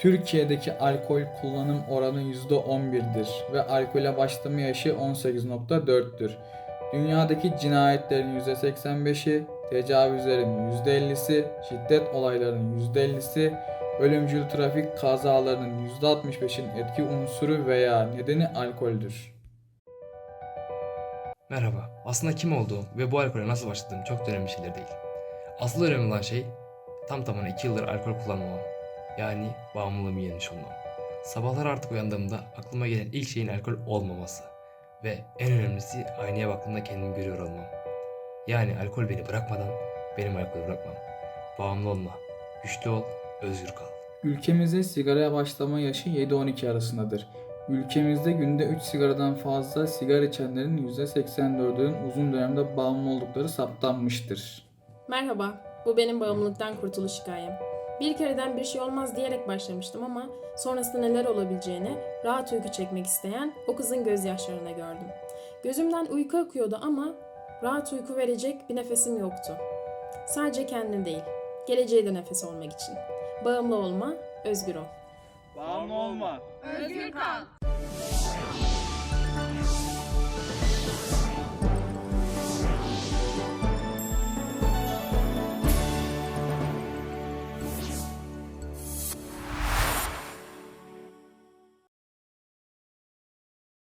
Türkiye'deki alkol kullanım oranı %11'dir ve alkole başlama yaşı 18.4'tür. Dünyadaki cinayetlerin %85'i, tecavüzlerin %50'si, şiddet olaylarının %50'si, ölümcül trafik kazalarının %65'in etki unsuru veya nedeni alkoldür. Merhaba. Aslında kim olduğum ve bu alkole nasıl başladığım çok da önemli şeyler değil. Asıl önemli olan şey tam tamına 2 yıldır alkol kullanmamam. Yani bağımlılığımı yenmiş olmam. Sabahlar artık uyandığımda aklıma gelen ilk şeyin alkol olmaması. Ve en önemlisi aynaya baktığımda kendimi görüyor olmam. Yani alkol beni bırakmadan benim alkolü bırakmam. Bağımlı olma. Güçlü ol, özgür kal. Ülkemizde sigaraya başlama yaşı 7-12 arasındadır. Ülkemizde günde 3 sigaradan fazla sigara içenlerin %84'ünün uzun dönemde bağımlı oldukları saptanmıştır. Merhaba, bu benim bağımlılıktan kurtuluş hikayem. Bir kereden bir şey olmaz diyerek başlamıştım ama sonrasında neler olabileceğini rahat uyku çekmek isteyen o kızın gözyaşlarına gördüm. Gözümden uyku akıyordu ama rahat uyku verecek bir nefesim yoktu. Sadece kendim değil, geleceğe de nefes olmak için. Bağımlı olma, özgür ol. Bağımlı olma. Özgür kal.